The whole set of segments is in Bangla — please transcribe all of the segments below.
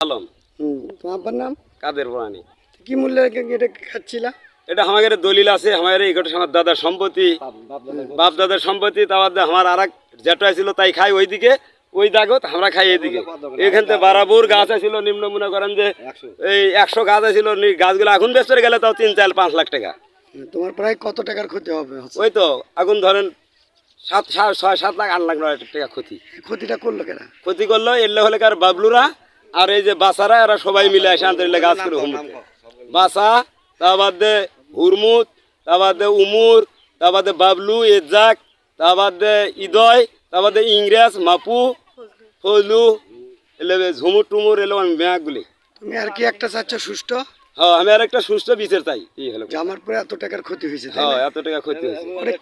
আলম। তোমার আব্বার নাম? কাদের পুরানি কি মূল্যে এটা খাচ্ছিলা? এটা আমাদের দলিল আছে আমার এই আমার দাদার সম্পত্তি। বাপ দাদার সম্পত্তি দিয়ে আমার আর এক যেটা ছিল তাই খাই ওইদিকে ওই দাগত আমরা খাই এখান থেকে বারাবুর গাছ ছিল নিম্ন মনে করেন যে এই একশো গাছ ছিল নি- গাছগুলো এখন বেচতে গেলে তাও তিন চার পাঁচ লাখ টাকা। তোমার প্রায় কত টাকার ক্ষতি হবে? ওই তো আগুন ধরেন সাত সাত ছয় সাত লাখ আট লাখ নয় টাকা ক্ষতি। ক্ষতিটা করল কেনা? ক্ষতি করল এলে হলে কার বাবলুরা আর এই যে বাসারা এরা সবাই মিলে এসে আন্তরিক গাছ করে হুমুতে বাসা তা বাদে হুরমুদ তা বাদে উমুর তা বাদে বাবলু এজাক তা বাদে ইদয় তা বাদে ইংরেজ মাপু ফজলু এলে ঝুমুর টুমুর এলো আমি ব্যাগগুলি তুমি আর কি একটা চাচ্ছ সুস্থ হ্যাঁ আমি আর একটা সুস্থ বিচার চাই। এই হলো যে আমার পরে এত টাকার ক্ষতি হয়েছে হ্যাঁ এত টাকা ক্ষতি হয়েছে। ওরে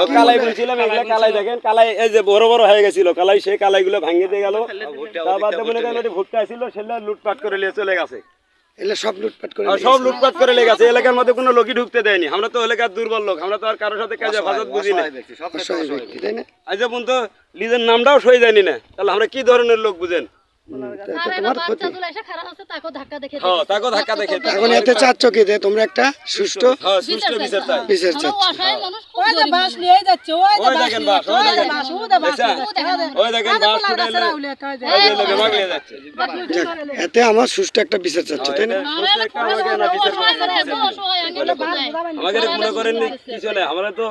ও কি কালাই বলছিলাম এগুলা কালাই দেখেন কালাই এই যে বড় বড় হয়ে গেছিল কালাই সেই কালাই ভাঙিয়ে দিয়ে গেল। তার বাদে মনে করেন ভুট্টা ছিল সেটা লুটপাট করে নিয়ে চলে গেছে। সব লুটপাট করে সব লুটপাট করে লেগে গেছে এলাকার মধ্যে কোনো লোকই ঢুকতে দেয়নি। আমরা তো এলাকার দুর্বল লোক আমরা তো আর কারোর সাথে কাজে ফাজত বুঝি না। আজ পর্যন্ত নিজের নামটাও সই জানি না। তাহলে আমরা কি ধরনের লোক বুঝেন? হ্যাঁ এখন এতে চাচ্ছ কি যে তোমরা একটা হ্যাঁ সুষ্ঠু বিচার চাচ্ছ। হয়ে। এতে আমার সুস্থ একটা বিচার চাচ্ছ তাই না? আমাকে মনে করেন নি কি আমরা তো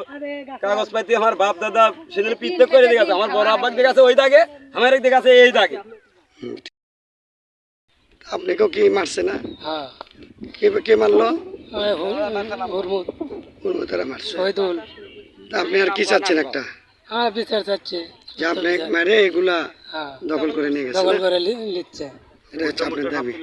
কাগজ পাইতে আমার বাপ দাদা সেদিন পিত্তে করে দিয়ে গেছে আমার বড় আব্বাক দিয়ে গেছে ওই দাগে আমার এক দিকে আছে এই দাগে আপনাকেও কি মারছে না? হ্যাঁ। কে কে মারলো? হুরমুদ উর্বতারা মারছে। আপনি আর কি চাচ্ছেন একটা? হ্যাঁ বিচার চাচ্ছে। যে আপনি মেরে এগুলা হ্যাঁ। দখল করে নিয়ে গেছেন দখল করে লি- এটা হচ্ছে আপনার দাবি।